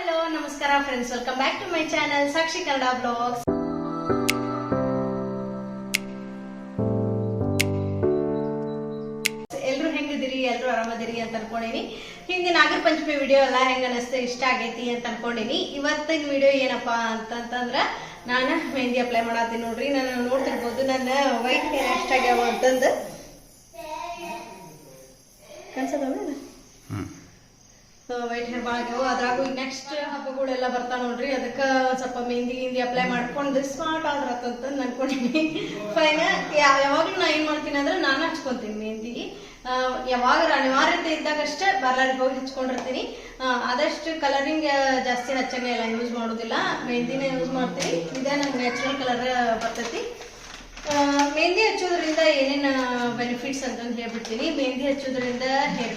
Hello, ನಮಸ್ಕಾರ friends welcome back to my channel Sakshi Kannada blogs ಎಲ್ಲರೂ ಹೆಂಗಿದ್ದೀರಿ? ಎಲ್ಲರೂ ಆರಾಮದಿರಿ ಅಂತ ಅನ್ಕೊಂಡಿನಿ. ಹಿಂದಿನ ನಾಗರ ಪಂಚಮಿ ವಿಡಿಯೋ ಎಲ್ಲ ಹೆಂಗ ಅನಿಸ್ತು, ಇಷ್ಟ ಆಗೈತಿ ಅಂತ ಅನ್ಕೊಂಡಿನಿ. ಇವತ್ತಿನ ವಿಡಿಯೋ ಏನಪ್ಪಾ ಅಂತಂತಂದ್ರ, ನಾನು ಮೆಹಂದಿ ಅಪ್ಲೈ ಮಾಡತ್ತೀನಿ ನೋಡ್ರಿ. ನಾನು ನೋಡ್ತಿರ್ಬೋದು, ನನ್ನ ವೈಟ್ ಹೇರ್ ಎಷ್ಟಾಗ್ಯಾವ ಅಂತಂದು. ಕನ್ಸದಲ್ಲ ವೈಟ್ ಹೇರ್ ಭಾಳ ಆಗ್ಯಾವ ಅದ್ರಾಗೂ ನೆಕ್ಸ್ಟ್ ಹಬ್ಬಗಳೆಲ್ಲ ಬರ್ತಾವ ನೋಡ್ರಿ. ಅದಕ್ಕೆ ಸ್ವಲ್ಪ ಮೆಹಂದಿ ಗಿಂದಿ ಅಪ್ಲೈ ಮಾಡ್ಕೊಂಡು ಸ್ಮಾರ್ಟ್ ಆದ್ರತ್ತಂತ ಅನ್ಕೊಂಡಿನಿ. ಫೈನ್ ಯಾವಾಗ್ಲೂ ನಾ ಏನ್ ಮಾಡ್ತೀನಿ ಅಂದ್ರೆ ನಾನು ಹಚ್ಕೊಂತೀನಿ ಮೆಹಂದಿ. ಯಾವಾಗ ಅನಿವಾರ್ಯತೆ ಇದ್ದಾಗಷ್ಟೇ ಬರ್ಲಾರಿ ಹೋಗಿ ಹಚ್ಕೊಂಡಿರ್ತೀನಿ. ಆದಷ್ಟು ಕಲರಿಂಗ್ ಜಾಸ್ತಿ ಹಚ್ಚಂಗೆ ಎಲ್ಲ ಯೂಸ್ ಮಾಡೋದಿಲ್ಲ. ಮೆಹಂದಿನ ಯೂಸ್ ಮಾಡ್ತೀನಿ. ಇದೇ ನಂಗೆ ನ್ಯಾಚುರಲ್ ಕಲರ್ ಬರ್ತೈತಿ. ಮೆಹಂದಿ ಹಚ್ಚೋದ್ರಿಂದ ಏನೇನು ಬೆನಿಫಿಟ್ಸ್ ಅಂತಂದು ಹೇಳ್ಬಿಡ್ತೀನಿ. ಮೆಹಂದಿ ಹಚ್ಚೋದ್ರಿಂದ ಹೇರ್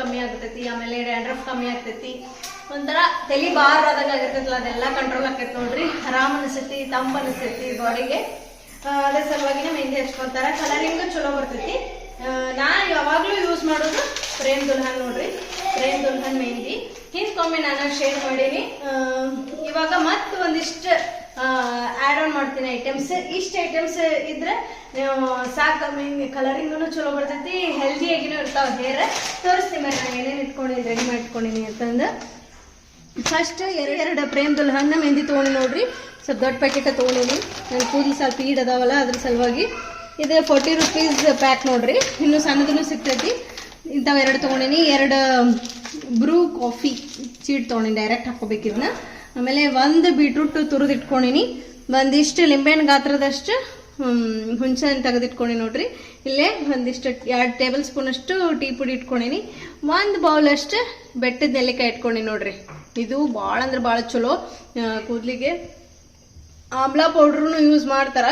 ಕಮ್ಮಿ ಆಗ್ತೈತಿ, ಆಮೇಲೆ ಡ್ಯಾಂಡ್ರಫ್ ಕಮ್ಮಿ ಆಗ್ತೈತಿ. ಒಂಥರ ತಲೆ ಬಾರ್ ಆದಂಗೆ ಆಗಿರ್ತೈತಲ್ಲ, ಅದೆಲ್ಲ ಕಂಟ್ರೋಲ್ ಆಗ್ತೈತಿ ನೋಡ್ರಿ. ಆರಾಮ್ ಅನಿಸ್ತೈತಿ ತಂಪ್ ಅನಿಸ್ತೈತಿ ಬಾಡಿಗೆ ಅದೇ ಸಲುವಾಗಿನೇ ಮೆಹಂದಿ ಹಚ್ಕೊಂತಾರ. ಕಲರಿಂಗ್ ಚಲೋ ಬರ್ತೈತಿ. ನಾ ಯಾವಾಗ್ಲೂ ಯೂಸ್ ಮಾಡೋದು ಪ್ರೇಮ್ ದುಲ್ಹನ್ ನೋಡ್ರಿ. ಪ್ರೇಮ್ ದುಲ್ಹನ್ ಮೆಹಂದಿ ಹಿಂದ್ಕೊಮ್ಮೆ ನಾನು ಶೇರ್ ಮಾಡೀನಿ. ಇವಾಗ ಮತ್ತೆ ಒಂದಿಷ್ಟು ಆ್ಯಡ್ ಆನ್ ಮಾಡ್ತೀನಿ ಐಟಮ್ಸ್ ಇಷ್ಟು ಐಟಮ್ಸ್ ಇದ್ರೆ ನೀವು ಸಾಕು ಕಲರಿಂಗೂ ಚಲೋ ಬರ್ತೈತಿ ಹೆಲ್ದಿಯಾಗಿನೂ ಇರ್ತಾವೆ ಹೇರ್ ತೋರಿಸ್ತೀನಿ ನಾನು ಏನೇನು ಇಟ್ಕೊಂಡಿನಿ ರೆಡಿ ಮಾಡಿ ಇಟ್ಕೊಂಡಿನಿ ಅಂತಂದು. ಫಸ್ಟ್ ಎರಡು ಎರಡು ಪ್ರೇಮ್ ದುಲ್ಹನ್ನ ಮೆಹಂದಿ ತೊಗೊಂಡು ನೋಡ್ರಿ. ಸ್ವಲ್ಪ ದೊಡ್ಡ ಪ್ಯಾಕೆಟ್ ತೊಗೊಂಡಿನಿ. ನನ್ನ ಕೂದಲು ಸ್ವಲ್ಪ ಈಡ್ ಅದಾವಲ್ಲ, ಅದ್ರ ಸಲುವಾಗಿ. ಇದು ಫೋರ್ಟಿ ರುಪೀಸ್ ಪ್ಯಾಕ್ ನೋಡ್ರಿ. ಇನ್ನು ಸಣ್ಣದೂ ಸಿಗ್ತೈತಿ. ಇಂಥವು ಎರಡು ತೊಗೊಂಡಿನಿ. ಎರಡು ಬ್ರೂ ಕಾಫಿ ಚೀಟ್ ತೊಗೊಂಡಿನಿ ಡೈರೆಕ್ಟ್ ಹಾಕೋಬೇಕು ಆಮೇಲೆ ಒಂದು ಬೀಟ್ರೂಟ್ ತುರಿದಿಟ್ಕೊಂಡಿನಿ. ಒಂದಿಷ್ಟು ಲಿಂಬೆಹಣ್ಣು ಗಾತ್ರದಷ್ಟು ಹುಣಸೆ ಹಣ್ಣು ತೆಗೆದಿಟ್ಕೊಂಡಿ ನೋಡ್ರಿ. ಇಲ್ಲೇ ಒಂದಿಷ್ಟು ಎರಡು ಟೇಬಲ್ ಸ್ಪೂನ್ ಅಷ್ಟು ಟೀ ಪುಡಿ ಇಟ್ಕೊಂಡಿನಿ. ಒಂದು ಬೌಲ್ ಅಷ್ಟು ಬೆಟ್ಟದ ನೆಲ್ಲಿಕಾಯಿ ಇಟ್ಕೊಂಡಿ ನೋಡ್ರಿ. ಇದು ಭಾಳ ಅಂದ್ರೆ ಭಾಳ ಚಲೋ ಕೂದಲಿಗೆ. ಆಮ್ಲಾ ಪೌಡ್ರೂ ಯೂಸ್ ಮಾಡ್ತಾರ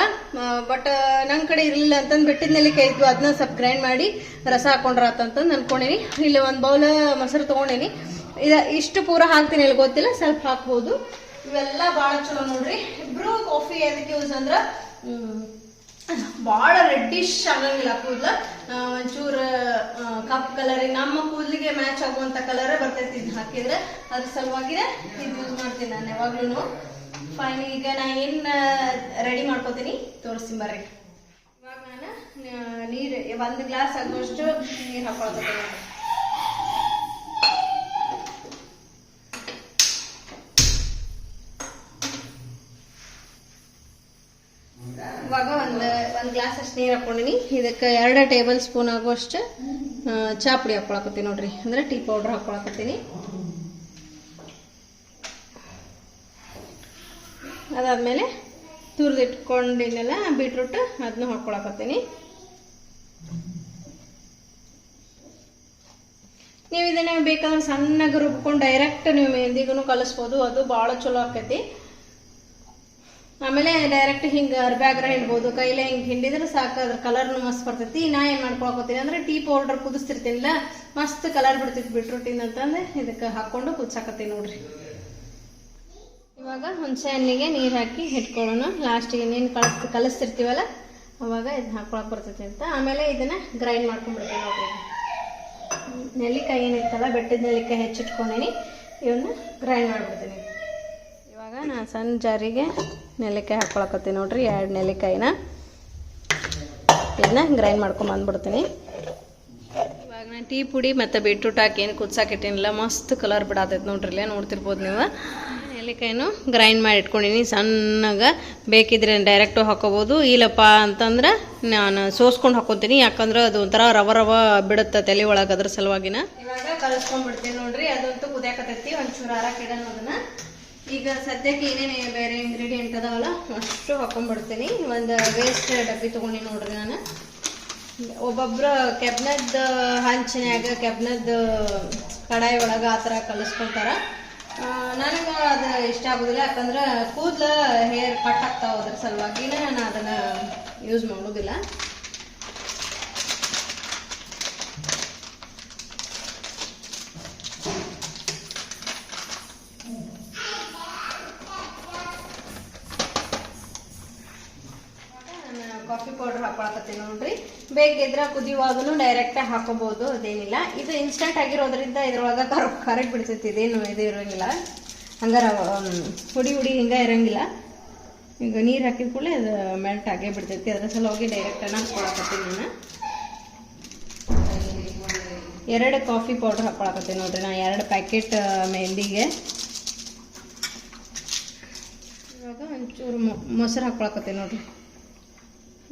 ಬಟ್ ನನ್ನ ಕಡೆ ಇರಲಿಲ್ಲ ಅಂತಂದು ಬೆಟ್ಟದ ನೆಲ್ಲಿಕಾಯಿ ಇದ್ವು ಅದನ್ನ ಸ್ವಲ್ಪ ಗ್ರೈಂಡ್ ಮಾಡಿ ರಸ ಹಾಕೊಂಡ್ರಾತಂತಂದು ಅನ್ಕೊಂಡಿನಿ. ಇಲ್ಲಿ ಒಂದು ಬೌಲ್ ಮೊಸರು ತೊಗೊಂಡಿನಿ. ಇದ ಇಷ್ಟು ಪೂರ ಹಾಕ್ತೀನಿ ಇಲ್ಲಿ ಗೊತ್ತಿಲ್ಲ, ಸ್ವಲ್ಪ ಹಾಕ್ಬೋದು. ಇವೆಲ್ಲ ಭಾಳ ಚಲೋ ನೋಡ್ರಿ. ಇಬ್ರು ಕಾಫಿ ಅದಕ್ಕೆ ಯೂಸ್ ಅಂದ್ರೆ ಭಾಳ ರೆಡ್ಡಿಶ್ ಆಗಂಗಿಲ್ಲ ಕೂದಲ. ಒಂಚೂರು ಕಪ್ ಕಲರ್ ನಮ್ಮ ಕೂದಲಿಗೆ ಮ್ಯಾಚ್ ಆಗುವಂತ ಕಲರ್ ಬರ್ತೈತಿ ಇದು ಹಾಕಿದ್ರೆ. ಅದ್ರ ಸಲುವಾಗಿನೇ ಇದು ಯೂಸ್ ಮಾಡ್ತೀನಿ ನಾನು ಯಾವಾಗ್ಲೂ ಫೈನ್ ಈಗ ನಾ ಏನ್ ರೆಡಿ ಮಾಡ್ಕೋತೀನಿ? ತೋರಿಸ್ತೀನಿ ಬರ್ರಿ. ಇವಾಗ ನಾನು ನೀರು, ಒಂದು ಗ್ಲಾಸ್ ಆಗುವಷ್ಟು ನೀರು ಹಾಕೊಳ್ತೀನಿ. ಗ್ಲಾಸ್ ಅಷ್ಟು ನೀರು ಹಾಕೊಂಡಿನಿ ಇದಕ್ಕೆ ಎರಡು ಟೇಬಲ್ ಸ್ಪೂನ್ ಆಗುವಷ್ಟು ಚಾಪುಡಿ ಪುಡಿ ಹಾಕೊಳಕತ್ತೀನಿ ನೋಡ್ರಿ. ಅಂದ್ರೆ ಟೀ ಪೌಡರ್ ಹಾಕೊಳಕತ್ತೀನಿ ಅದಾದ್ಮೇಲೆ ತುರಿದಿಟ್ಕೊಂಡಿನೆಲ್ಲ ಬೀಟ್ರೂಟ್ ಅದನ್ನ ಹಾಕೊಳಕತ್ತೀನಿ ನೀವು ಇದನ್ನ ಬೇಕಾದ್ರೆ ಸಣ್ಣಗೆ ರುಬ್ಕೊಂಡು ಡೈರೆಕ್ಟ್ ನೀವು ಮೆಹಂದಿಗೂ ಕಲಿಸ್ಬೋದು. ಅದು ಭಾಳ ಚಲೋ ಆಕೈತಿ. ಆಮೇಲೆ ಡೈರೆಕ್ಟ್ ಹಿಂಗೆ ಅರ್ಬ್ಯಾಗ್ರ ಹಿಂಡ್ಬೋದು, ಕೈಲೇ ಹಿಂಗೆ ಹಿಂಡಿದ್ರೆ ಸಾಕು, ಅದ್ರ ಕಲರ್ನು ಮಸ್ತ್ ಬರ್ತೈತಿ. ನಾ ಏನು ಮಾಡ್ಕೊಳಕೋತೀನಿ ಅಂದ್ರೆ ಟೀ ಪೌಡರ್ ಕುದಿಸ್ತಿರ್ತೀನಿಲ್ಲ, ಮಸ್ತ್ ಕಲರ್ ಬಿಡ್ತೈತಿ ಬಿಟ್ರೊಟ್ಟಿನ ಅಂತಂದ್ರೆ ಇದಕ್ಕೆ ಹಾಕೊಂಡು ಕುದಿಸಾಕತ್ತೀನಿ ನೋಡ್ರಿ. ಇವಾಗ ಹುಣಸೆ ಹಣ್ಣಿಗೆ ನೀರು ಹಾಕಿ ಇಟ್ಕೊಳ್ಳೋಣ. ಲಾಸ್ಟಿಗೆ ನೀನು ಕಳಿಸ್ ಕಲಿಸ್ತಿರ್ತೀವಲ್ಲ, ಅವಾಗ ಇದನ್ನ ಹಾಕೊಳಕ್ ಬರ್ತೈತಿ ಅಂತ. ಆಮೇಲೆ ಇದನ್ನ ಗ್ರೈಂಡ್ ಮಾಡ್ಕೊಂಡ್ಬಿಡ್ತೀನಿ ನೋಡ್ರಿ. ನೆಲ್ಲಿಕಾಯಿ ಏನಿತ್ತಲ್ಲ, ಬೆಟ್ಟದ ನೆಲ್ಲಿಕಾಯಿ ಹೆಚ್ಚಿಟ್ಕೊಂಡೀನಿ. ಇವನ್ನ ಗ್ರೈಂಡ್ ಮಾಡ್ಬಿಡ್ತೀನಿ. ಇವಾಗ ನಾನು ಸಣ್ಣ ಜಾರಿಗೆ ನೆಲ್ಲಿಕಾಯಿ ಹಾಕ್ಕೊಳಕತ್ತೀನಿ ನೋಡ್ರಿ, ಎರಡು ನೆಲ್ಲಿಕಾಯಿನ. ಇದನ್ನ ಗ್ರೈಂಡ್ ಮಾಡ್ಕೊಂಡ್ ಬಂದ್ಬಿಡ್ತೀನಿ. ಇವಾಗ ನಾನು ಟೀ ಪುಡಿ ಮತ್ತು ಬೀಟ್ರೂಟ್ ಹಾಕಿ ಏನು ಕುದ್ಸಾಕಿಟ್ಟಿನಿಲ್ಲ ಮಸ್ತ್ ಕಲರ್ ಬಿಡಾತೈತೆ ನೋಡ್ರಿ ಇಲ್ಲೇ ನೋಡ್ತಿರ್ಬೋದು ನೀವು. ನೆಲ್ಲಿಕಾಯಿನೂ ಗ್ರೈಂಡ್ ಮಾಡಿ ಇಟ್ಕೊಂಡಿನಿ, ಸಣ್ಣಗೆ ಬೇಕಿದ್ರೆ ಡೈರೆಕ್ಟು ಹಾಕೋಬೋದು, ಇಲ್ಲಪ್ಪ ಅಂತಂದ್ರೆ ನಾನು ಸೋಸ್ಕೊಂಡು ಹಾಕೊತೀನಿ, ಯಾಕಂದ್ರೆ ಅದು ಒಂಥರ ರವ ರವ ಬಿಡುತ್ತೆ ತಲೆ ಒಳಗೆ ಅದ್ರ ಸಲುವಾಗಿನ. ಇವಾಗ ಕಲಿಸ್ಕೊಂಡ್ಬಿಡ್ತೀನಿ ನೋಡ್ರಿ, ಅದಂತೂ ಕುದಿಯಾಕತ್ತೈತಿ ಒಂಚೂರು ಆರಾಕಿಡೋಣ ಅದನ್ನ. ಈಗ ಸದ್ಯಕ್ಕೆ ಏನೇನು ಬೇರೆ ಇಂಗ್ರೀಡಿಯೆಂಟ್ ಅದಾವಲ್ಲ, ಅಷ್ಟು ಹಾಕೊಂಡ್ಬಿಡ್ತೀನಿ. ಒಂದು ವೇಸ್ಟ್ ಡಬ್ಬಿ ತೊಗೊಂಡು ನೋಡ್ರಿ ನಾನು. ಒಬ್ಬೊಬ್ರು ಕೆಬ್ನದ್ ಹಂಚಿನ್ಯಾಗ ಕೆಬ್ನದ್ದು ಕಡಾಯಿ ಒಳಗೆ ಆ ಥರ ಕಲಿಸ್ಕೊಳ್ತಾರ. ನನಗೆ ಅದು ಇಷ್ಟ ಆಗೋದಿಲ್ಲ, ಯಾಕಂದ್ರೆ ಕೂದಲ ಹೇರ್ ಕಟ್ ಆಗ್ತಾವ ಅದ್ರ ಸಲುವಾಗಿನೇ ನಾನು ಅದನ್ನು ಯೂಸ್ ಮಾಡೋದಿಲ್ಲ. ನೋಡ್ರಿ ಬೇಕಿದ್ರೆ ಕುದಿಯುವಾಗೂ ಡೈರೆಕ್ಟ್ ಹಾಕೋಬಹುದು ಅದೇನಿಲ್ಲ. ಇದು ಇನ್ಸ್ಟಂಟ್ ಆಗಿರೋದ್ರಿಂದ ಇದ್ರೊಳಗ ಕರೆ ಬಿಡ್ತೈತಿ, ಇದೇನು ಇದು ಇರೋಂಗಿಲ್ಲ. ಹಂಗಾರ ಹುಡಿ ಹುಡಿ ಹಿಂಗೆ ಇರಂಗಿಲ್ಲ. ಈಗ ನೀರು ಹಾಕಿದ ಕೂಡಲೇ ಅದು ಮೆಲ್ಟ್ ಆಗೇ ಬಿಡ್ತೈತಿ. ಅದ್ರ ಸಲುವಾಗಿ ಡೈರೆಕ್ಟ್ ಹಾಕ್ಕೊಳಕತ್ತೀನಿ ನಾನು ಎರಡು ಕಾಫಿ ಪೌಡ್ರ್ ಹಾಕೊಳಕತ್ತೀನಿ ನೋಡ್ರಿ ನಾ, ಎರಡು ಪ್ಯಾಕೆಟ್ ಮೆಹಂದಿಗೆ ಇವಾಗ ಒಂಚೂರು ಮೊಸರು ಹಾಕೊಳಕತ್ತೀನಿ ನೋಡ್ರಿ.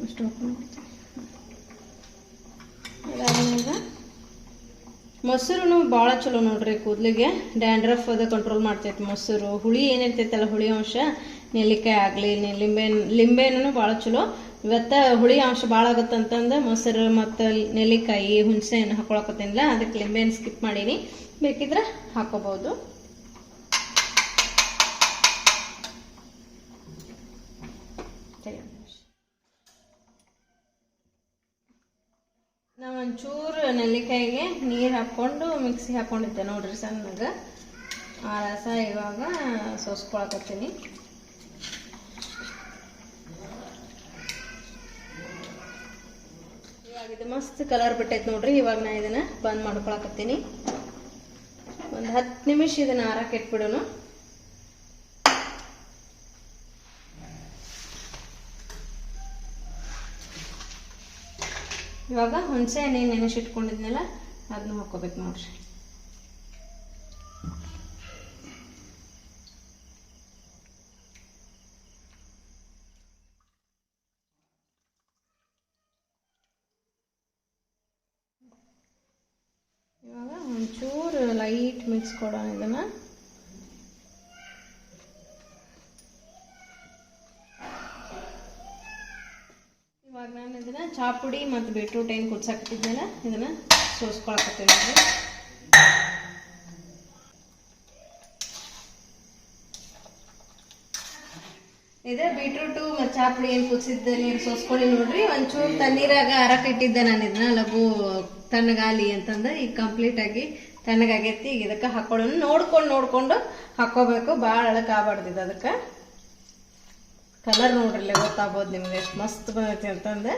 ಅಷ್ಟು ಹಾಕ್ಕೊಂಡ್ಬಿಡ್ತೀನಿ ಅದಾದ್ಮೇಲೆ ಮೊಸರು ಭಾಳ ಚಲೋ ನೋಡ್ರಿ ಕೂದಲಿಗೆ. ಡ್ಯಾಂಡ್ರಫ್ ಅದು ಕಂಟ್ರೋಲ್ ಮಾಡ್ತೈತಿ ಮೊಸರು. ಹುಳಿ ಏನಿರ್ತೈತಲ್ಲ, ಹುಳಿ ಅಂಶ, ನೆಲ್ಲಿಕಾಯಿ ಆಗಲಿ ಲಿಂಬೆ ಲಿಂಬೆನೂ ಭಾಳ ಚಲೋ. ಇವತ್ತು ಹುಳಿ ಅಂಶ ಭಾಳ ಆಗುತ್ತಂತಂದು ಮೊಸರು ಮತ್ತು ನೆಲ್ಲಿಕಾಯಿ ಹುಣಸೆ ಹಣ್ಣು ಹಾಕೊಳಕತ್ತೀನಿಲ್ಲ ಅದಕ್ಕೆ ಲಿಂಬೆನ ಸ್ಕಿಪ್ ಮಾಡೀನಿ. ಬೇಕಿದ್ರೆ ಹಾಕೋಬಹುದು. ನಾ ಒಂಚೂರು ನೆಲ್ಲಿಕಾಯಿಗೆ ನೀರು ಹಾಕ್ಕೊಂಡು ಮಿಕ್ಸಿ ಹಾಕ್ಕೊಂಡಿದ್ದೆ ನೋಡ್ರಿ ಸಣ್ಣಗೆ. ಆ ರಸ ಇವಾಗ ಸೋಸ್ಕೊಳಕತ್ತೀನಿ. ಇವಾಗ ಇದು ಮಸ್ತ್ ಕಲರ್ ಬಿಟ್ಟೈತೆ ನೋಡ್ರಿ, ಇವಾಗ ನಾ ಇದನ್ನ ಬಂದ್ ಮಾಡ್ಕೊಳಕತ್ತೀನಿ. ಒಂದು ಹತ್ತು ನಿಮಿಷ ಇದನ್ನ ಆರಕ್ಕೆ ಇಟ್ಬಿಡೋನು. ಇವಾಗ ಹುಣಸೆ ಹಣ್ಣು ನೆನೆಸಿಟ್ಕೊಂಡಿದ್ನಲ್ಲ ಅದನ್ನ ಹಾಕೋಬೇಕು ನೋಡ್ರಿ. ಇವಾಗ ಒಂಚೂರು ಲೈಟ್ ಮಿಕ್ಸ್ ಕೊಡೋಣ ಇದನ್ನ ಇವಾಗ ಚಾಪುಡಿ ಮತ್ತು ಬೀಟ್ರೂಟ್ ಏನು ಕುದಿಸಾಕಿಟ್ಟಿದ್ಮೇಲೆ ಇದನ್ನು ಸೋಸ್ಕೊಳಕತ್ತೀನಿ ನೋಡ್ರಿ. ಇದೆ ಬೀಟ್ರೂಟು ಮತ್ತು ಚಾಪುಡಿ ಏನು ಕುದಿಸಿದ್ದೆ ನೀರು ಸೋಸ್ಕೊಳ್ಳಿ ನೋಡ್ರಿ. ಒಂಚೂರು ತಣ್ಣೀರಾಗ ಹರಕ್ಕೆ ಇಟ್ಟಿದ್ದೆ ನಾನು ಇದನ್ನ, ಲಘು ತಣ್ಣಗಾಲಿ ಅಂತಂದು, ಈಗ ಕಂಪ್ಲೀಟಾಗಿ ತಣ್ಣಗಾಗೈತಿ. ಈಗ ಇದಕ್ಕೆ ಹಾಕೊಳ್ಳೋಣ. ನೋಡ್ಕೊಂಡು ನೋಡ್ಕೊಂಡು ಹಾಕ್ಕೋಬೇಕು. ಭಾಳ ಅಳಕ್ಕೆ ಆಗ್ಬಾರ್ದು ಇದು ಅದಕ್ಕೆ. ಕಲರ್ ನೋಡ್ರಿ ಗೊತ್ತಾಗ್ಬೋದು ನಿಮ್ಗೆ, ಎಷ್ಟು ಮಸ್ತ್ ಬಂದೈತಿ ಅಂತಂದು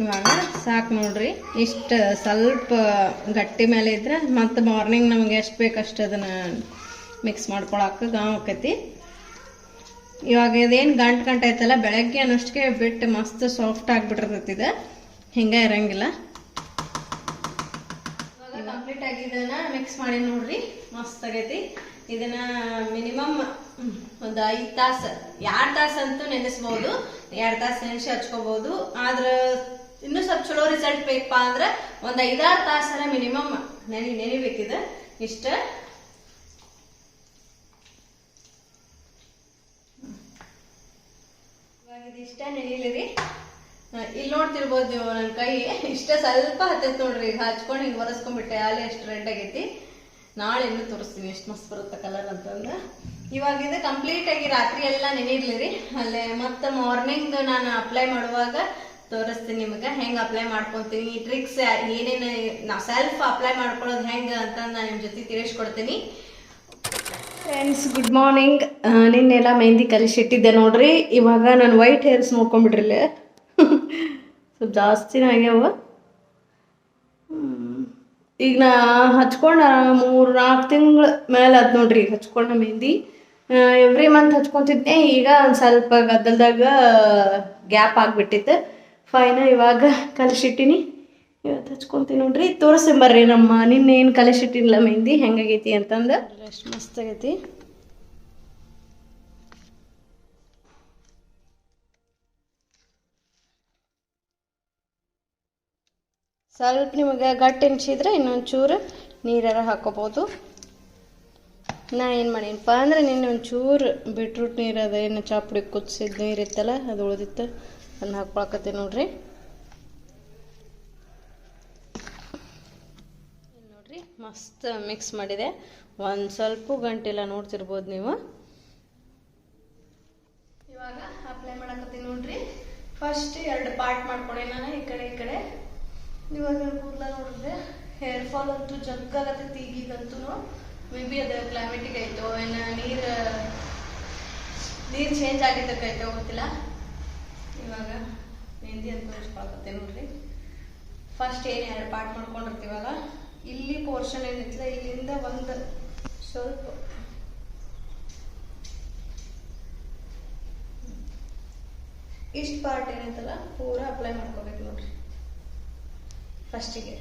ಇವಾಗ ಸಾಕು ನೋಡ್ರಿ. ಇಷ್ಟು ಸ್ವಲ್ಪ ಗಟ್ಟಿ ಮೇಲೆ ಇದ್ರೆ ಮತ್ತೆ ಮಾರ್ನಿಂಗ್ ನಮ್ಗೆ ಎಷ್ಟು ಬೇಕಷ್ಟು ಅದನ್ನ ಮಿಕ್ಸ್ ಮಾಡ್ಕೊಳಕ್ಕೆ ಗಾವ್ ಆಕೈತಿ. ಇವಾಗ ಇದೇನು ಗಂಟು ಗಂಟು ಐತಲ್ಲ ಬೆಳಗ್ಗೆ ಅನ್ನೋಷ್ಟಕ್ಕೆ ಬಿಟ್ಟು ಮಸ್ತ್ ಸಾಫ್ಟ್ ಆಗಿಬಿಟ್ಟಿರ್ತೈತಿ ಇದು. ಹಿಂಗೆ ಇರಂಗಿಲ್ಲ. ಇವಾಗ ಕಂಪ್ಲೀಟ್ ಆಗಿ ಇದನ್ನ ಮಿಕ್ಸ್ ಮಾಡಿ ನೋಡ್ರಿ. ಮಸ್ತ್ ಆಗೈತಿ. ಇದನ್ನ ಮಿನಿಮಮ್ ಒಂದು ಐದು ತಾಸು, ಎರಡು ತಾಸು ಅಂತೂ ನೆನೆಸ್ಬೋದು. ಎರಡು ತಾಸು ನೆನೆಸಿ ಹಚ್ಕೋಬೋದು. ಆದ್ರೆ ಇನ್ನೂ ಸ್ವಲ್ಪ ಚಲೋ ರಿಸಲ್ಟ್ ಬೇಕಪ್ಪ ಅಂದ್ರೆ ಒಂದು ಐದಾರು ತಾಸರ ಮಿನಿಮಮ್ ನೆನಿ ನೆನಿಬೇಕಿದೆ. ಇಷ್ಟ. ಇದಿಷ್ಟ ನೆನಿಲಿರಿ. ಇಲ್ಲಿ ನೋಡ್ತಿರ್ಬೋದು ನೀವು ನನ್ನ ಕೈ. ಇಷ್ಟ ಸ್ವಲ್ಪ ಹತ್ತೈತೆ ನೋಡ್ರಿ. ಈಗ ಹಚ್ಕೊಂಡು ಹಿಂಗೆ ಒರೆಸ್ಕೊಂಡ್ಬಿಟ್ಟೆ. ಆಲೆ ಎಷ್ಟು ರೆಡ್ ಆಗೈತಿ. ನಾಳೆ ಇನ್ನೂ ತೋರಿಸ್ತೀನಿ ಎಷ್ಟು ಮಸ್ತ್ ಬರುತ್ತೆ ಕಲರ್ ಅಂತಂದ್ರೆ ಇವಾಗ ಇದು ಕಂಪ್ಲೀಟ್ ಆಗಿ ರಾತ್ರಿ ಎಲ್ಲ ನೆನಿರ್ಲಿರಿ. ಅಲ್ಲೇ ಮತ್ತೆ ಮಾರ್ನಿಂಗ್ ನಾನು ಅಪ್ಲೈ ಮಾಡುವಾಗ ತೋರಿಸ್ತೀನಿ ನಿಮಗೆ. ಹೆಂಗ್ ಅಪ್ಲೈ ಮಾಡ್ಕೊತೀನಿ ಟ್ರಿಕ್ಸ್ ಏನೇನು ನಾವು ಸೆಲ್ಫ್ ಅಪ್ಲೈ ಮಾಡ್ಕೊಳ್ಳೋದು ಹೆಂಗೆ ಅಂತ ನಾನು ನಿಮ್ಮ ಜೊತೆ ತಿಳಿಸ್ಕೊಡ್ತೀನಿ. ಫ್ರೆಂಡ್ಸ್ ಗುಡ್ ಮಾರ್ನಿಂಗ್ ನಿನ್ನೆಲ್ಲ ಮೆಹಂದಿ ಕಲಿಸಿಟ್ಟಿದ್ದೆ ನೋಡ್ರಿ. ಇವಾಗ ನಾನು ವೈಟ್ ಹೇರ್ಸ್ ನೋಡ್ಕೊಂಡ್ಬಿಟ್ರಿಲ್ಲ ಸ್ವಲ್ಪ ಜಾಸ್ತಿನೇ ಆಗ್ಯಾವ. ಈಗ ನಾ ಹಚ್ಕೊಂಡ ಮೂರು ನಾಲ್ಕು ತಿಂಗಳ ಮೇಲೆ ಅದು ನೋಡ್ರಿ ಈಗ ಹಚ್ಕೊಂಡ ಮೆಹಂದಿ ಎವ್ರಿ ಮಂತ್ ಹಚ್ಕೊತಿದ್ದೆ ಈಗ ಒಂದು ಸ್ವಲ್ಪ ಗದ್ದಲ್ದಾಗ ಗ್ಯಾಪ್ ಆಗಿಬಿಟ್ಟಿತ್ತು. ಫೈನ ಇವಾಗ ಕಲಿಸಿಟ್ಟಿನಿ. ಇವತ್ತು ಹಚ್ಕೊಂತೀನಿ ನೋಡ್ರಿ. ತೋರಿಸಿ ಬರ್ರಿ ನಮ್ಮ ನಿನ್ನೆ ಏನು ಕಲಿಸಿಟ್ಟಿಲ್ಲ ಮೆಹಂದಿ? ಹೆಂಗಾಗೈತಿ ಅಂತಂದು. ಎಷ್ಟು ಮಸ್ತ್ ಆಗೈತಿ. ಸ್ವಲ್ಪ ನಿಮಗೆ ಗಟ್ಟಿ ಅನ್ಸಿದ್ರೆ ಇನ್ನೊಂಚೂರು ನೀರಾರ ಹಾಕೋಬೋದು. ನಾ ಏನು ಮಾಡೀನಪ್ಪ ಅಂದರೆ ನಿನ್ನೆ ಒಂಚೂರು ಬೀಟ್ರೂಟ್ ನೀರು ಅದೇನು ಚಾಪುಡಿ ಕುದಿಸಿದ ನೀರು ಇತ್ತಲ್ಲ, ಅದು ಉಳಿದಿತ್ತು. ಅದನ್ನ ಹಾಕ್ಕೊಳಕತ್ತೀನಿ ನೋಡ್ರಿ. ನೋಡ್ರಿ, ಮಸ್ತ್ ಮಿಕ್ಸ್ ಮಾಡಿದೆ. ಒಂದು ಸ್ವಲ್ಪ ಗಂಟೆಲ್ಲ ನೋಡ್ತಿರ್ಬೋದು ನೀವು. ಇವಾಗ ಅಪ್ಲೈ ಮಾಡಕತ್ತೀನಿ ನೋಡ್ರಿ. ಫಸ್ಟ್ ಎರಡು ಪಾರ್ಟ್ ಮಾಡ್ಕೊಂಡೆ ನಾನು ಈ ಕಡೆ ಈ ಕಡೆ. ಇವಾಗ ಕೂದಲ ನೋಡಿದ್ರೆ ಹೇರ್ ಫಾಲ್ ಅಂತೂ ಜಗ್ಗಾಗತ್ತೈತಿ ಈಗೀಗಂತೂ. ಮೇ ಬಿ ಅದು ಕ್ಲೈಮೇಟಿಗೆ ಆಯ್ತು, ಏನು ನೀರು ನೀರು ಚೇಂಜ್ ಆಗಿದ್ದಕ್ಕೈತೋ ಗೊತ್ತಿಲ್ಲ. ಇವಾಗ ಮೆಹಂದಿ ಅಂತ ಇಷ್ಟಪಡ್ತೇನೆ ನೋಡ್ರಿ. ಫಸ್ಟ್ ಏನು ಎರಡು ಪಾರ್ಟ್ ಮಾಡ್ಕೊಂಡಿರ್ತೀವಲ್ಲ, ಇಲ್ಲಿ ಪೋರ್ಷನ್ ಏನಿತ್ತಲ್ಲ, ಇಲ್ಲಿಂದ ಒಂದು ಸ್ವಲ್ಪ ಇಷ್ಟು ಪಾರ್ಟ್ ಏನೈತಲ್ಲ ಪೂರ ಅಪ್ಲೈ ಮಾಡ್ಕೋಬೇಕು ನೋಡ್ರಿ. ಫಸ್ಟಿಗೆ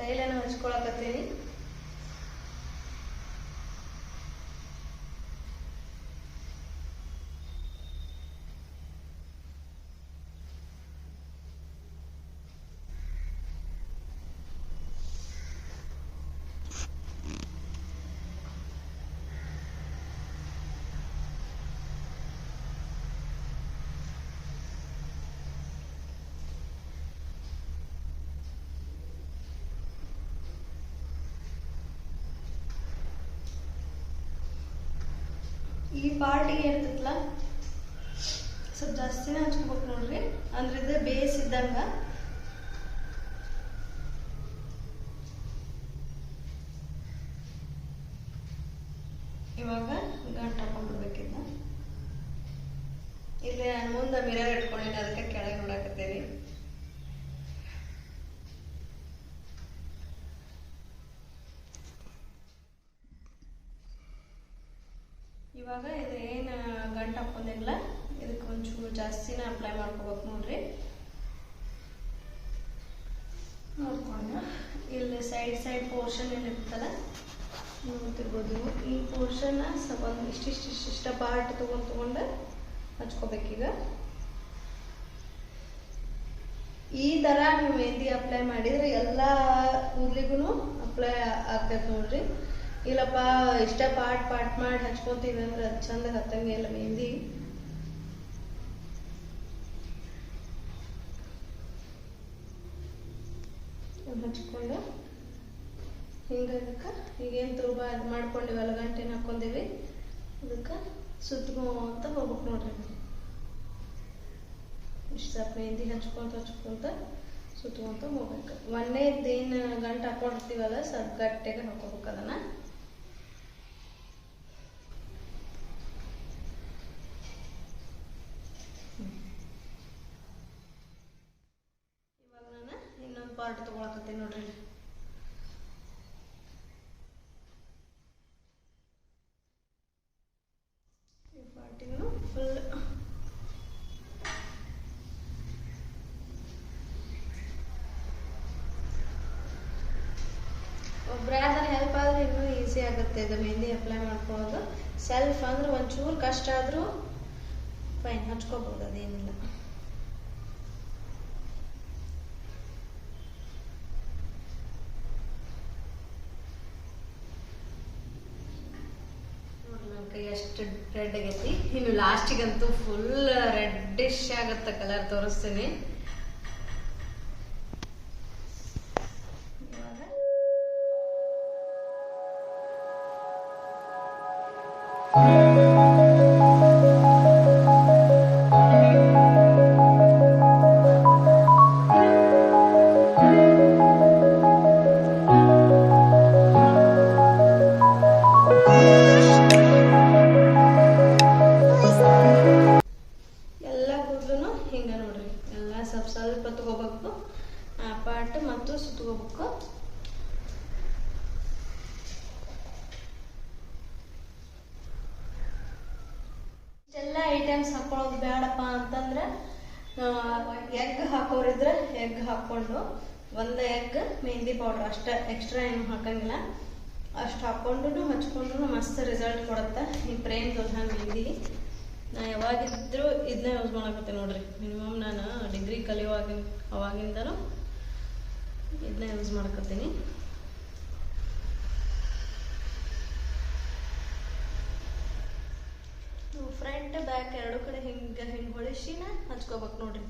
ಕೈಲೇನೋ ಹಚ್ಕೊಳಕತ್ತೀನಿ. ಈ ಪಾರ್ಟಿಗೆ ಇರ್ತೈತಲ್ಲ ಸ್ವಲ್ಪ ಜಾಸ್ತಿನೇ ಹಚ್ಕೋಬೇಕು ನೋಡ್ರಿ. ಅಂದ್ರೆ ಇದು ಬೇಸ್ ಇದ್ದಂಗ ಇವಾಗ ಗಂಟು ಹಾಕೊಂಡ್ಬಿಡ್ಬೇಕಿದ್ನ ಇಲ್ಲಿ ನಾನು ಮುಂದೆ ಮಿರರ್ ಇಟ್ಕೊಂಡಿನಿ ಅದಕ್ಕೆ ಕೆಳಗೆ ನೋಡಕತ್ತೀನಿ ಇವಾಗ ಇದು ಏನು ಗಂಟು ಹಾಕೊಂಡಿಲ್ಲ ಇದಕ್ಕೆ ಒಂಚೂರು ಜಾಸ್ತಿನ ಅಪ್ಲೈ ಮಾಡ್ಕೋಬೇಕು ನೋಡ್ರಿ. ನೋಡ್ಕೊಂಡು. ಇಲ್ಲಿ ಸೈಡ್ ಸೈಡ್ ಪೋರ್ಷನ್ ಏನಿರ್ತಲ್ಲ ನೋಡ್ತಿರ್ಬೋದು ಈ ಪೋರ್ಷನ್ನ ಸ್ವಲ್ಪ ಇಷ್ಟಿಷ್ಟು ಇಷ್ಟ ಪಾರ್ಟ್ ತೊಗೊಂಡು ತೊಗೊಂಡು ಹಚ್ಕೋಬೇಕೀಗ. ಈ ಥರ ನೀವು ಮೆಹಂದಿ ಅಪ್ಲೈ ಮಾಡಿದರೆ ಎಲ್ಲ ಕೂದಲಿಗೂ ಅಪ್ಲೈ ಆಗ್ತೈತೆ ನೋಡ್ರಿ. ಇಲ್ಲಪ್ಪ, ಇಷ್ಟ ಪಾಟ್ ಪಾಟ್ ಮಾಡಿ ಹಚ್ಕೊತೀವಿ ಅಂದ್ರೆ ಅದು ಚಂದ ಹತ್ತಂಗೆ ಇಲ್ಲ ಮೆಹಂದಿ. ಹಚ್ಕೊಂಡು ಹಿಂಗೆ ಇದಕ್ಕೆ ಈಗೇನು ಅದು ಇದು ಮಾಡ್ಕೊಂಡಿವಲ್ಲ ಗಂಟೆನ ಹಾಕೊಂಡಿವಿ ಅದಕ್ಕೆ ಸುತ್ಕೊಂತ ಹೋಗ್ಬೇಕು ನೋಡ್ರಿ ಇಷ್ಟು ಸ್ವಲ್ಪ ಮೆಹಂದಿ ಹಚ್ಕೊಂತ ಹಚ್ಕೊಂತ ಸುತ್ತಕೊಂತ ಹೋಗ್ಬೇಕು. ಒಂದೇದೇನು ಗಂಟು ಹಾಕೊಂಡಿರ್ತೀವಲ್ಲ, ಸ್ವಲ್ಪ ಗಟ್ಟಿಗೆ ಹಾಕೋಬೇಕು ಅದನ್ನ ಇವಾಗ ನಾನು ಇನ್ನೊಂದು ಪಾರ್ಟ್ ತೊಗೊಳಕತ್ತೀನಿ ನೋಡ್ರಿ ಈ ಪಾರ್ಟಿಗೂ ಫುಲ್ ಒಬ್ರಾದ್ರೆ ಹೆಲ್ಪ್ ಆದ್ರೆ ಇನ್ನೂ ಈಸಿ ಆಗುತ್ತೆ ಇದು ಮೆಹಂದಿ ಅಪ್ಲೈ ಮಾಡ್ಕೊಳ್ಳೋದು ಸೆಲ್ಫ್ ಅಂದ್ರೆ ಒಂಚೂರು ಕಷ್ಟ ಆದರೂ ಫೈನ್ ಹಚ್ಕೋಬೋದು ಅದೇನಿಲ್ಲ ನೋಡ್ರಿ ನನ್ನ ಕೈ ಎಷ್ಟು ರೆಡ್ ಆಗೈತಿ. ಇನ್ನು ಲಾಸ್ಟಿಗಂತೂ ಫುಲ್ ರೆಡ್ಡಿಶ್ ಆಗತ್ತ ಕಲರ್ ತೋರಿಸ್ತೀನಿ. Thank ಎಲ್ಲ ಎಗ್ ಹಾಕೊಂಡು, ಒಂದು ಎಗ್ ಮೆಹಂದಿ ಪೌಡ್ರ್ ಅಷ್ಟೇ ಎಕ್ಸ್ಟ್ರಾ ಏನು ಹಾಕಂಗಿಲ್ಲ. ಅಷ್ಟು ಹಾಕೊಂಡು ಹಚ್ಕೊಂಡು ಮಸ್ತ್ ರಿಸಲ್ಟ್ ಕೊಡುತ್ತೆ. ಈ ಪ್ರೇಮ್ ದುಲ್ಹನ್ ಮೆಹಂದಿ ನಾ ಯಾವಾಗಿದ್ರೂ ಇದನ್ನ ಯೂಸ್ ಮಾಡಕತ್ತೆ ನೋಡ್ರಿ. ಮಿನಿಮಮ್ ನಾನು ಡಿಗ್ರಿ ಕಲಿಯುವಾಗ ಅವಾಗಿಂದನೂ ಇದನ್ನ ಯೂಸ್ ಮಾಡಕತ್ತೀನಿ. ಫ್ರಂಟ್ ಬ್ಯಾಕ್ ಎರಡು ಕಡೆ ಹಿಂಗೆ ಹಿಂಗೆ ಹೊಳಿಸಿನ ಹಚ್ಕೋಬೇಕು ನೋಡ್ರಿ.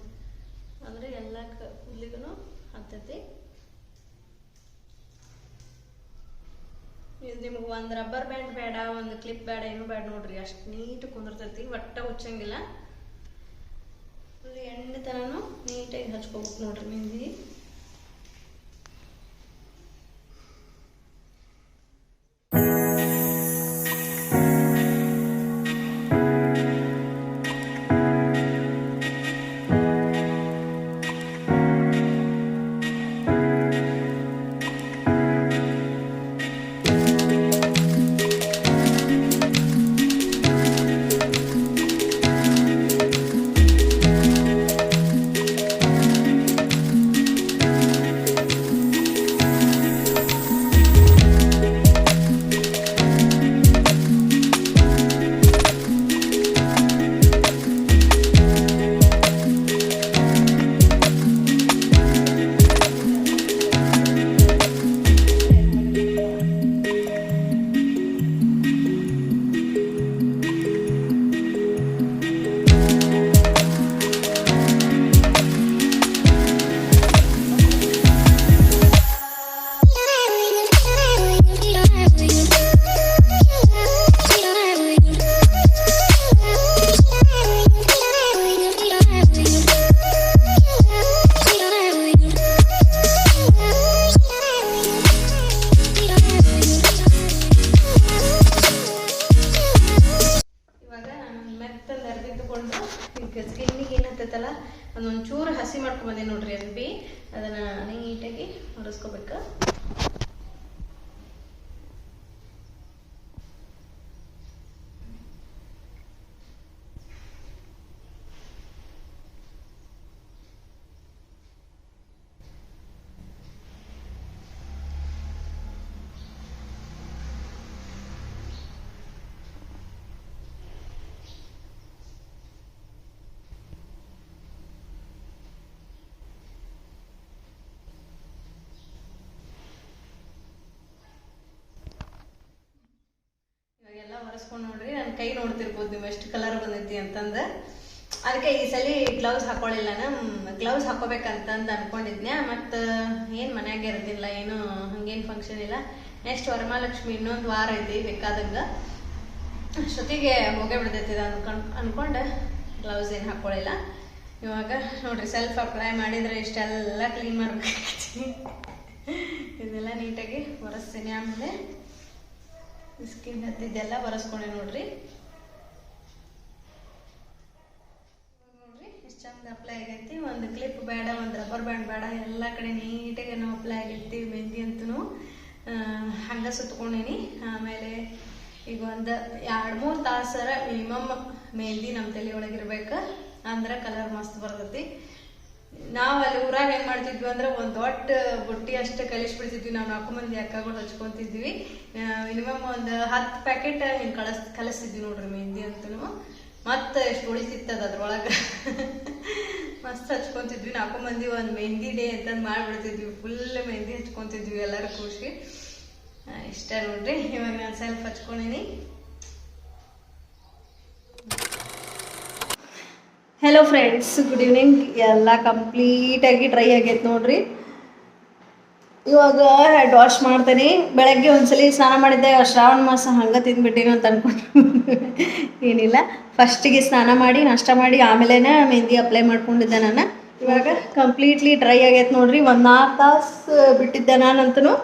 ಅಂದ್ರೆ ಎಲ್ಲ ಕೂದಲಿಗೂ ಹತ್ತೈತಿ ಇದು ನಿಮಗೆ ಒಂದು ರಬ್ಬರ್ ಬ್ಯಾಂಡ್ ಬೇಡ, ಒಂದು ಕ್ಲಿಪ್ ಬೇಡ, ಏನು ಬೇಡ ನೋಡ್ರಿ, ಅಷ್ಟು ನೀಟ್ ಕುಂದಿರ್ತೈತಿ, ಒಟ್ಟ ಉಚ್ಚಂಗಿಲ್ಲ ಎಣ್ಣೆ ಥರನೂ ನೀಟಾಗಿ ಹಚ್ಕೋಬೇಕು ನೋಡ್ರಿ ಮೆಹಂದಿ ಒರೆಸ್ಕೊಂಡು ನೋಡ್ರಿ ನನ್ನ ಕೈ ನೋಡ್ತಿರ್ಬೋದು ನೀವು ಎಷ್ಟು ಕಲರ್ ಬಂದೈತಿ ಅಂತಂದು. ಅದಕ್ಕೆ ಈ ಸಲ ಗ್ಲೌಸ್ ಹಾಕೊಳ್ಳಿಲ್ಲ ಗ್ಲೌಸ್ ಹಾಕೋಬೇಕಂತಂದು ಅನ್ಕೊಂಡಿದ್ನ್ಯಾ, ಮತ್ತು ಏನು ಮನ್ಯಾಗ ಇರ್ತಿಲ್ಲ, ಏನು ಹಂಗೇನು ಫಂಕ್ಷನ್ ಇಲ್ಲ. ನೆಕ್ಸ್ಟ್ ವರಮಹಾಲಕ್ಷ್ಮಿ ಇನ್ನೊಂದು ವಾರ ಐತಿ ಬೇಕಾದಂಗೆ. ಅಷ್ಟೊತ್ತಿಗೆ ಹೋಗೇ ಬಿಡ್ತೈತಿ ಅನ್ಕೊಂಡು ಅನ್ಕೊಂಡು ಗ್ಲೌಸ್ ಏನು ಹಾಕೊಳ್ಳಿಲ್ಲ ಇವಾಗ ನೋಡ್ರಿ ಸೆಲ್ಫ್ ಅಪ್ಲೈ ಮಾಡಿದ್ರೆ ಇಷ್ಟೆಲ್ಲ ಕ್ಲೀನ್ ಮಾಡ್ಬೇಕಾಗ್ತಿ ಇದೆಲ್ಲ ನೀಟಾಗಿ ಒರೆಸ್ತೀನಿ ಆಮೇಲೆ. ಸ್ಕಿನ್ ಹತ್ತಿದ್ದೆಲ್ಲ ಬರೆಸ್ಕೊಂಡೆ ನೋಡ್ರಿ. ನೋಡ್ರಿ ಎಷ್ಟು ಚಂದ ಅಪ್ಲೈ ಆಗೈತಿ. ಒಂದು ಕ್ಲಿಪ್ ಬೇಡ, ಒಂದು ರಬ್ಬರ್ ಬ್ಯಾಂಡ್ ಬೇಡ, ಎಲ್ಲ ಕಡೆ ನೀಟಾಗಿ ನಾವು ಅಪ್ಲೈ ಆಗೈತಿ ಮೆಹಂದಿ ಅಂತೂ ಹಂಗೆ ಸುತ್ಕೊಂಡೀನಿ. ಆಮೇಲೆ ಈಗ ಒಂದು ಎರಡು ಮೂರು ತಾಸರ ಮಿನಿಮಮ್ ಮೆಹಂದಿ ನಮ್ಮ ತಲೆ ಒಳಗಿರ್ಬೇಕು. ಅಂದ್ರೆ ಕಲರ್ ಮಸ್ತ್ ಬರ್ತೈತಿ. ನಾವು ಅಲ್ಲಿ ಊರಾಗ ಹೆಂಗ್ ಮಾಡ್ತಿದ್ವಿ ಅಂದ್ರೆ ಒಂದ್ ದೊಡ್ಡ ಬುಟ್ಟಿ ಅಷ್ಟು ಕಲಿಸ್ಬಿಡ್ತಿದ್ವಿ. ನಾವು ನಾಲ್ಕು ಮಂದಿ ಅಕ್ಕಗಳು ಹಚ್ಕೊಂತಿದ್ವಿ. ಮಿನಿಮಮ್ ಒಂದು ಹತ್ತು ಪ್ಯಾಕೆಟ್ ಹಿಂಗ್ ಕಳಸ್, ಕಲಿಸ್ತಿದ್ವಿ ನೋಡ್ರಿ ಮೆಹಂದಿ ಅಂತೂ ಮತ್ತೆ ಎಷ್ಟು ಉಳಿತಿತ್ತದ ಅದ್ರೊಳಗೆ. ಮಸ್ತ್ ಹಚ್ಕೊಂತಿದ್ವಿ. ನಾಲ್ಕು ಮಂದಿ ಒಂದು ಮೆಹಂದಿ ಡೇ ಅಂತಂದು ಮಾಡ್ಬಿಡ್ತಿದ್ವಿ. ಫುಲ್ ಮೆಹಂದಿ ಹಚ್ಕೊಂತಿದ್ವಿ ಎಲ್ಲರೂ ಖುಷಿ. ಇಷ್ಟ ನೋಡ್ರಿ. ಇವಾಗ ನಾನು ಸೆಲ್ಫ್ ಹಚ್ಕೊಂಡಿನಿ. ಹಲೋ ಫ್ರೆಂಡ್ಸ್ ಗುಡ್ ಈವ್ನಿಂಗ್ ಎಲ್ಲ ಕಂಪ್ಲೀಟಾಗಿ ಡ್ರೈ ಆಗೈತೆ ನೋಡ್ರಿ. ಇವಾಗ ಹೆಡ್ ವಾಶ್ ಮಾಡ್ತೀನಿ. ಬೆಳಗ್ಗೆ ಒಂದ್ಸಲಿ ಸ್ನಾನ ಮಾಡಿದ್ದೆ, ಶ್ರಾವಣ ಮಾಸ ಹಂಗೆ ತಿಂದ್ಬಿಟ್ಟಿನ ಅಂತ ಅನ್ಕೊಂಡು ಏನಿಲ್ಲ. ಫಸ್ಟಿಗೆ ಸ್ನಾನ ಮಾಡಿ, ನಾಷ್ಟ ಮಾಡಿ ಆಮೇಲೆ ಮೆಹಂದಿ ಅಪ್ಲೈ ಮಾಡ್ಕೊಂಡಿದ್ದೆ ನಾನು. ಇವಾಗ ಕಂಪ್ಲೀಟ್ಲಿ ಡ್ರೈ ಆಗೈತೆ ನೋಡ್ರಿ. ಒಂದು ಆರ್ ತಾಸು ಬಿಟ್ಟಿದ್ದೆ ನಾನಂತೂ.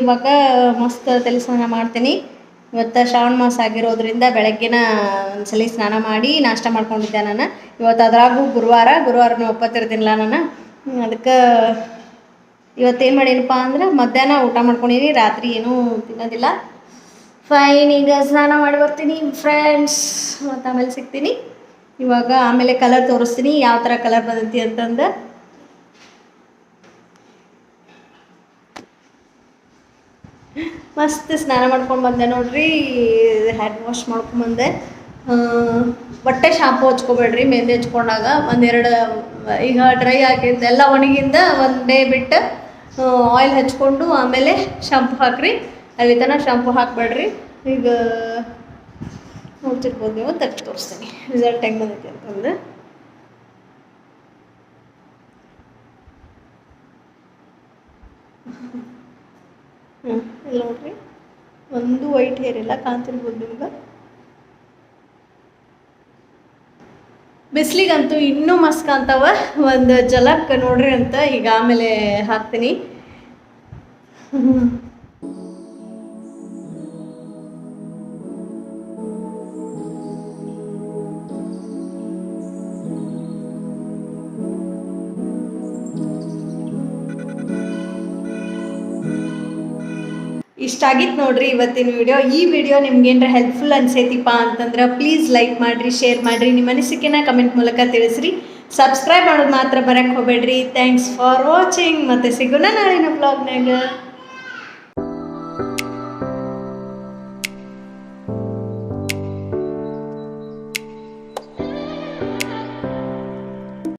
ಇವಾಗ ಮಸ್ತ್ ತಲೆ ಸ್ನಾನ ಮಾಡ್ತೀನಿ. ಇವತ್ತು ಶ್ರಾವಣ ಮಾಸ ಆಗಿರೋದ್ರಿಂದ ಬೆಳಗ್ಗೆನ ಒಂದ್ಸಲಿ ಸ್ನಾನ ಮಾಡಿ ನಾಷ್ಟ ಮಾಡ್ಕೊಂಡಿದ್ದೆ ನಾನು. ಇವತ್ತು ಅದ್ರಾಗೂ ಗುರುವಾರ, ಗುರುವಾರನ ಒಪ್ಪತ್ತಿರ್ತೀನಿಲ್ಲ ನಾನು. ಅದಕ್ಕೆ ಇವತ್ತೇನು ಮಾಡೇನಪ್ಪ ಅಂದ್ರೆ ಮಧ್ಯಾಹ್ನ ಊಟ ಮಾಡ್ಕೊಂಡಿನಿ, ರಾತ್ರಿ ಏನೂ ತಿನ್ನೋದಿಲ್ಲ. ಫೈನ್ ಈಗ ಸ್ನಾನ ಮಾಡಿ ಬರ್ತೀನಿ ಫ್ರೆಂಡ್ಸ್ ಮತ್ತು ಆಮೇಲೆ ಸಿಗ್ತೀನಿ. ಇವಾಗ ಆಮೇಲೆ ಕಲರ್ ತೋರಿಸ್ತೀನಿ, ಯಾವ ಥರ ಕಲರ್ ಬಂದೈತಿ ಅಂತಂದು. ಮಸ್ತ್ ಸ್ನಾನ ಮಾಡ್ಕೊಂಡು ಬಂದೆ ನೋಡ್ರಿ ಹ್ಯಾಂಡ್ ವಾಶ್ ಮಾಡ್ಕೊಂಡು ಬಂದೆ. ಬಟ್ಟೆ ಶಾಂಪು ಹಚ್ಕೋಬೇಡ್ರಿ ಮೆಹಂದಿ ಹಚ್ಕೊಂಡಾಗ ಒಂದೆರಡು ಈಗ ಡ್ರೈ ಆಗಿದ್ದ ಎಲ್ಲ ಒಣಗಿಂದ ಒಂದು ಡೇ ಬಿಟ್ಟು ಆಯಿಲ್ ಹಚ್ಕೊಂಡು ಆಮೇಲೆ ಶಾಂಪು ಹಾಕ್ರಿ. ಅಲ್ಲಿ ತನಕ ಶಾಂಪು ಹಾಕಬೇಡ್ರಿ. ಈಗ ನೋಡ್ತಿರ್ಬೋದು ನೀವು ತಟ್ಟಿ ತೋರಿಸ್ತೀನಿ. ರಿಸಲ್ಟ್ ಹೆಂಗೆ ಬಂದೈತೆ ಅಂತಂದು ಇಲ್ಲಿ ನೋಡ್ರಿ ಒಂದು ವೈಟ್ ಹೇರ್ ಇಲ್ಲ ಕಾಣ್ತಿರ್ಬೋದು ನಿಮ್ಗೆ. ಬಿಸಿಲಿಗಂತೂ ಇನ್ನೂ ಮಸ್ತ್ ಕಾಣ್ತಾವ. ಒಂದು ಜಲಕ್ ನೋಡ್ರಿ ಅಂತ ಈಗ ಆಮೇಲೆ ಹಾಕ್ತೀನಿ. ಇಷ್ಟ ಆಗಿತ್ತು ನೋಡ್ರಿ ಇವತ್ತಿನ ವಿಡಿಯೋ ಈ ವಿಡಿಯೋ ನಿಮ್ಗೆ ಏನಾರ ಹೆಲ್ಪ್ಫುಲ್ ಅನ್ಸೈತಿಪ್ಪ ಅಂತಂದ್ರೆ ಪ್ಲೀಸ್ ಲೈಕ್ ಮಾಡಿರಿ ಶೇರ್ ಮಾಡಿರಿ. ನಿಮ್ಮ ಅನಿಸಿಕೆನ ಕಮೆಂಟ್ ಮೂಲಕ ತಿಳಿಸ್ರಿ. ಸಬ್ಸ್ಕ್ರೈಬ್ ಮಾಡೋದು ಮಾತ್ರ ಬರಕ್ಕೆ ಹೋಗಬೇಡ್ರಿ. ಥ್ಯಾಂಕ್ಸ್ ಫಾರ್ ವಾಚಿಂಗ್ ಮತ್ತೆ ಸಿಗೋಣ ನಾಳಿನ ಬ್ಲಾಗ್ನಾಗ